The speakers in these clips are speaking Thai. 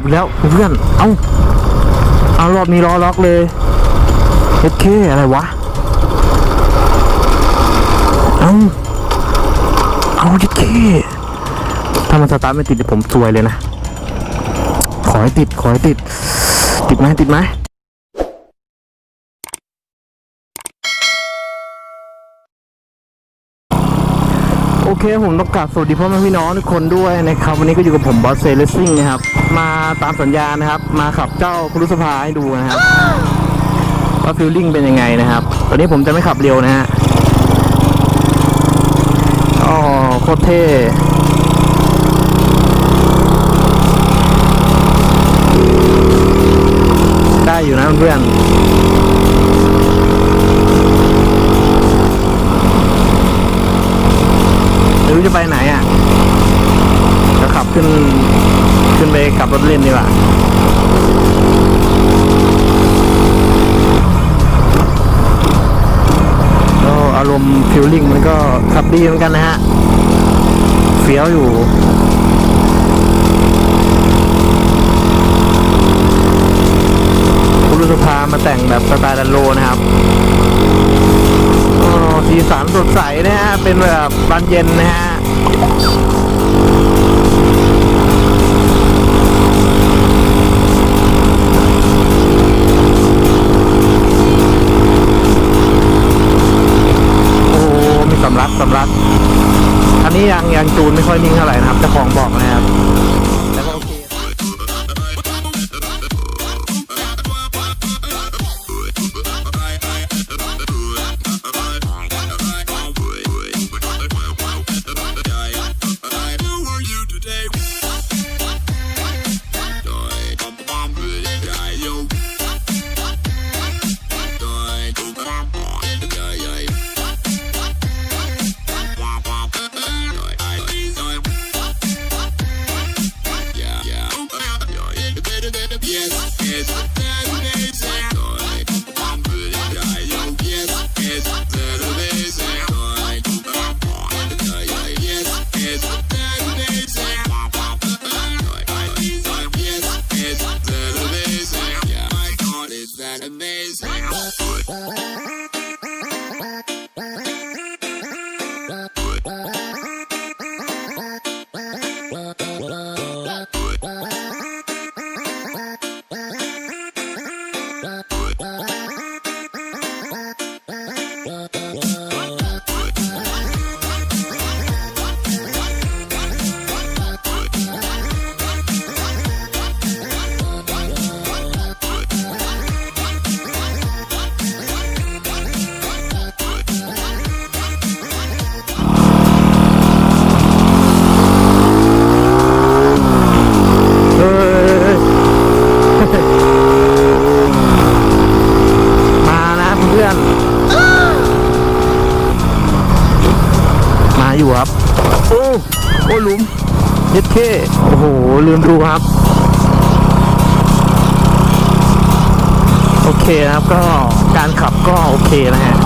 ับอีกแล้วเพื่อนเอ้าเอารอบนี้ล้อล็อกเลยเอเคอะไรวะเอ้าเอาเอเคถ้ามันสตาร์ทไม่ติดเดี๋ยวผมซวยเลยนะ ขอให้ติด ขอให้ติด ติดไหมติดไหม เคผมต้องกราบสวัสดีพ่อแม่พี่น้องทุกคนด้วยนะครับ วันนี้ก็อยู่กับผมบอสเซเลสซิ่งนะครับ มาตามสัญญานะครับ มาขับเจ้าครุสภาให้ดูนะครับว่าฟิลลิ่งเป็นยังไงนะครับ ตอนนี้ผมจะไม่ขับเร็วนะฮะอ๋อโคตรเท่ได้อยู่นะเพื่อน ไม่รู้จะไปไหนอะจะขับขึ้น ขึ้นไปขับรถเล่นดีกว่าก็อารมณ์ฟิลลิ่งมันก็ขับดีเหมือนกันนะฮะ เฟี้ยวอยู่คุณรุษภามาแต่งแบบสไตล์ดันโลนะครับ สีสันสดใสนะฮะ เป็นแบบบานเย็นนะฮะโอ้มีสำลักสำลักอันนี้ยังยังจูนไม่ค่อยนิ่งเท่าไหร่ เท่โอ้โห ลืมดูครับ โอเคนะครับก็การขับก็โอเคนะฮะ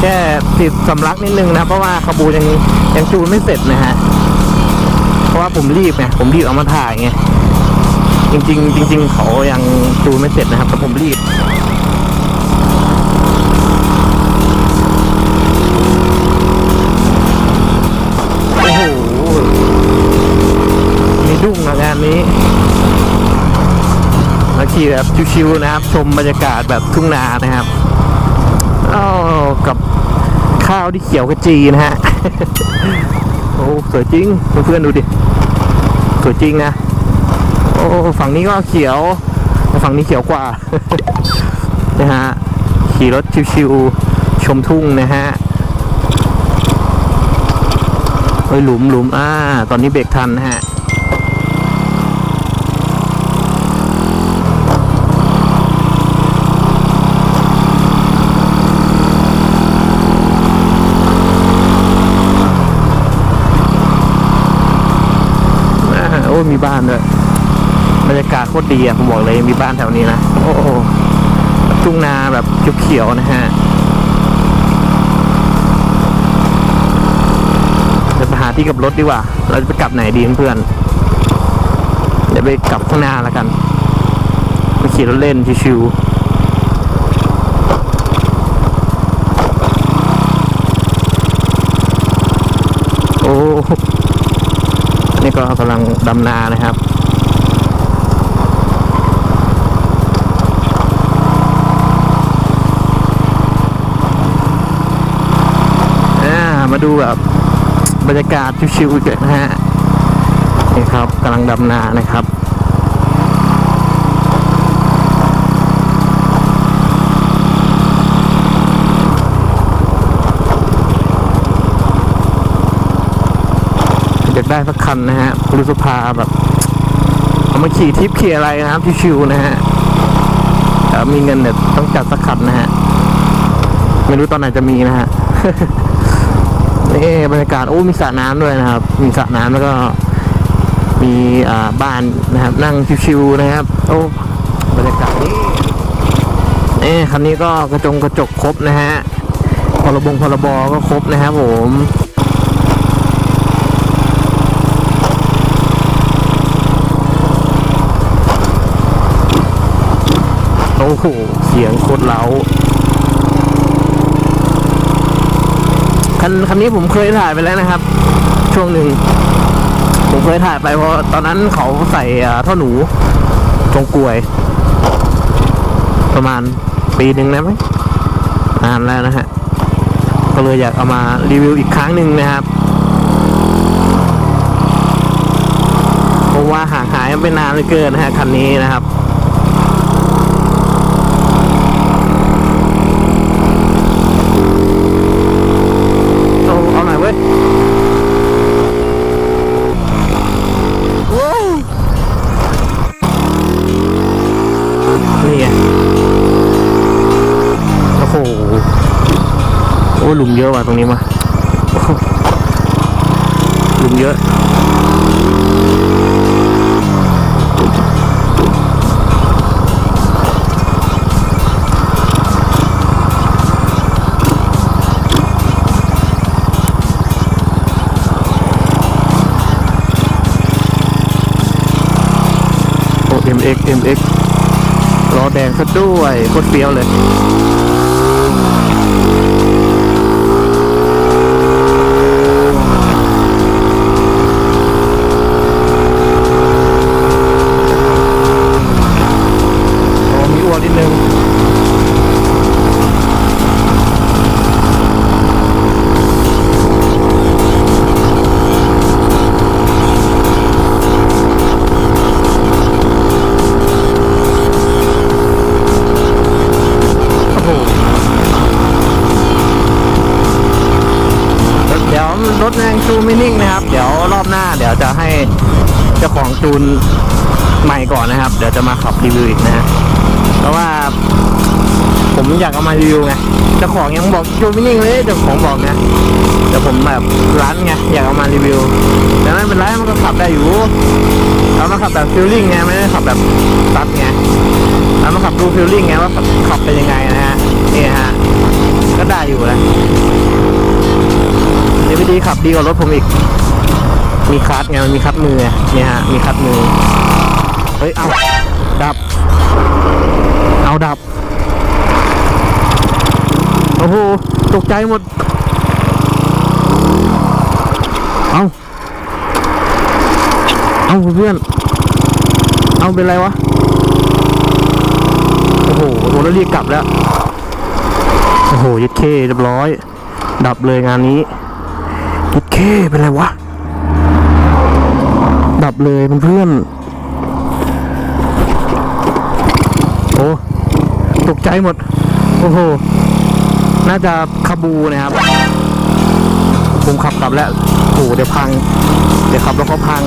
แค่ติดสำลักนิดนึงนะ เพราะว่าขบูยังยังจูนไม่เสร็จนะฮะ เพราะว่าผมรีบไงผมรีบเอามาถ่ายไงจริง ๆ จริง ๆ เขายังจูนไม่เสร็จนะครับแต่ผมรีบ โอ้โห มีดุ้งนะงานนี้ มาขี่แบบชิวๆนะครับ ชมบรรยากาศแบบทุ่งนานะครับอ้าวกับข้าวที่เขียวกระจีนะฮะ โอ้สวยจริงเพื่อนๆดูดิ สวยจริงนะ โอ้ฝั่งนี้ก็เขียว ฝั่งนี้เขียวกว่า นะฮะ ขี่รถชิวๆชมทุ่งนะฮะเฮ้ยหลุมหลุมอ่า ตอนนี้เบรกทันนะฮะ อ่าโอ้ย มีบ้านด้วยบรรยากาศโคตรดีอะผมบอกเลยมีบ้านแถวนี้นะโอ้โหทุ่งนาแบบเขียวๆนะฮะเดี๋ยวไปหาที่กับรถดีกว่า เราจะไปกลับไหนดีเพื่อนๆยวไปกลับข้างหน้าแล้วกันไปขี่รถเล่นชิวๆโอ้ นี่ก็กำลังดำนานะครับอ่ามาดูแบบบรรยากาศชิวๆกันนะฮะนี่ครับกำลังดำนานะครับ อยาก ได้สักคันนะฮะรุสภาแบบเอามาขี่ทิปขี่อะไรนะครับชิวๆนะฮะแต่มีเงินเนี่ยต้องจัดสักคันนะฮะไม่รู้ตอนไหนจะมีนะฮะนี่บรรยากาศโอ้มีสระน้ำด้วยนะครับ มีสระน้ำแล้วก็ มีอ่าบ้านนะครับ นั่งชิวๆนะครับ โอ้บรรยากาศนี่นี่คันนี้ก็กระจงกระจกครบนะฮะพรบงพรบก็ครบนะครับผม โอ้โหเสียงโคตรเล้าคันคันนี้ผมเคยถ่ายไปแล้วนะครับ ช่วงหนึ่งผมเคยถ่ายไปเพราะตอนนั้นเขาใส่อ่าท่อหนูตรงกลวย ประมาณปีหนึ่งนะไหมนานแล้วนะฮะก็เลยอยากเอามารีวิวอีกครั้งหนึ่งนะครับเพราะว่าห่างหายไปนานเหลือเกินนะฮะคันนี้นะครับ ลุมเยอะว่ะตรงนี้มาโอ้โหหลุมเยอะโอ้ MX MX ล้อแดงซะด้วยโคตรเฟี้ยวเลย ดี๋ยวรงจูนไม่นิ่งนะครับ เดี๋ยวรอบหน้าเดี๋ยวจะให้เจ้าของจูนใหม่ก่อนนะครับ เดี๋ยวจะมาขับรีวิวอีกนะฮะเพราะว่า ผมอยากเอามารีวิวไงเจ้าของยังบอกจูนไม่นิ่งเลยเจ้าของบอกนะแต่ผมแบบร้านไงอยากเอามารีวิวแต่ไม่เป็นไรมันก็ขับได้อยู่เรามาขับแบบฟิลลิ่งไงไม่ได้ขับแบบตัดไงเรามาขับดูฟิลลิ่งไงว่าขับเป็นยังไงนะฮะนี่ฮะก็ได้อยู่นะ ดีไม่ดีขับดีกว่ารถผมอีก มีคลัตช์ไงมันมีคลัตช์มือเนี่ยฮะมีคลัตช์มือเฮ้ยเอาดับ เอาดับโอ้โหตกใจหมด เอาเอาเพื่อนเอาเป็นไรวะโอ้โหโอ้โหแล้วรีบกลับแล้วโอ้โหยัดเคเรียบร้อย ดับเลยงานนี้ เคเป็นไรวะ ดับเลยเพื่อนโอ้ตกใจหมด โอ้โห น่าจะคาบูนะครับ ผมขับกลับแล้วโอ้โหเดี๋ยวพัง เดี๋ยวขับแล้วก็พัง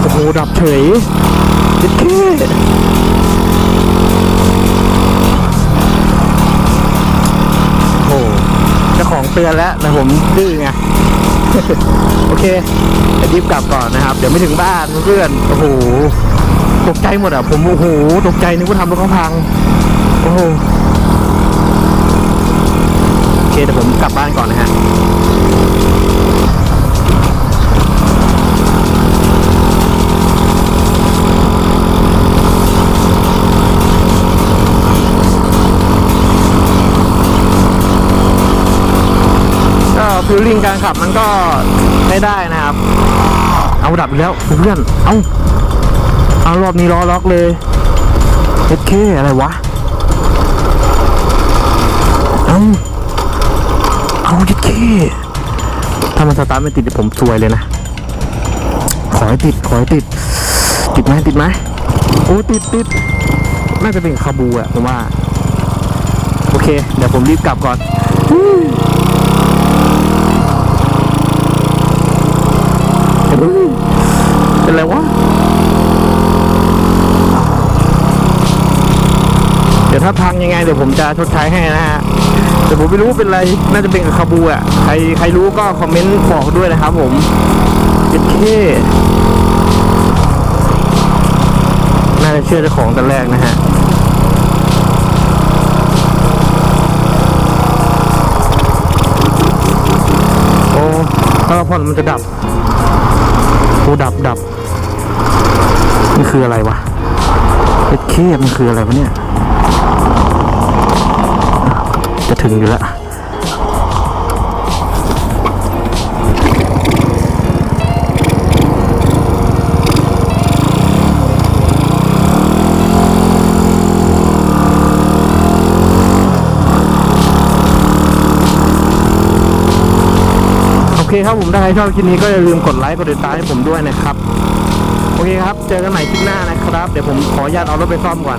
โอ้โห ดับเฉยยัดเค โอ้โห เตือนแล้วแต่ผมดื้อไง โอเคไปรีบกลับก่อนนะครับ เดี๋ยวไม่ถึงบ้านเพื่อนโอ้โหตกใจหมดอะผมโอ้โหตกใจนึกว่าทำรถเขาพังโอ้โหโอเคเดี๋ยวผมกลับบ้านก่อนนะฮะ ฟิลลิ่งการขับมันก็ไม่ได้นะครับ เอาดับอีกแล้วเพื่อนเอาเอารอบนี้ล้อล็อกเลยเอเคอะไรวะเอาเอาเอเคถ้ามันสตาร์ทไม่ติดผมซวยเลยนะ ขอให้ติดขอให้ติด ติดไหมติดไหมโอ้ติดติดน่าจะเป็นคาบูอะผมว่า โอเค เดี๋ยวผมรีบกลับก่อน เป็นไรวะ เดี๋ยวถ้าพังยังไง เดี๋ยวผมจะชดใช้ให้นะฮะแต่ผมไม่รู้เป็นไร น่าจะเป็นกับคาบูอะ ใครใครรู้ก็คอมเมนต์บอกด้วยนะครับผมเอเคน่าจะเชื่อเจ้าของแต่แรกนะฮะโอ้ถ้าเราผ่อนมันจะดับ โอ้ดับดับนี่คืออะไรวะเป็ดเคมันคืออะไรวะเนี่ย จะถึงอยู่แล้ว เคครับผมถ้าใครชอบคลิปนี้ก็อย่าลืมกดไลค์กดติดตามให้ผมด้วยนะครับ โอเคครับ เจอกันใหม่คลิปหน้านะครับ เดี๋ยวผมขออนุญาตเอารถไปซ่อมก่อน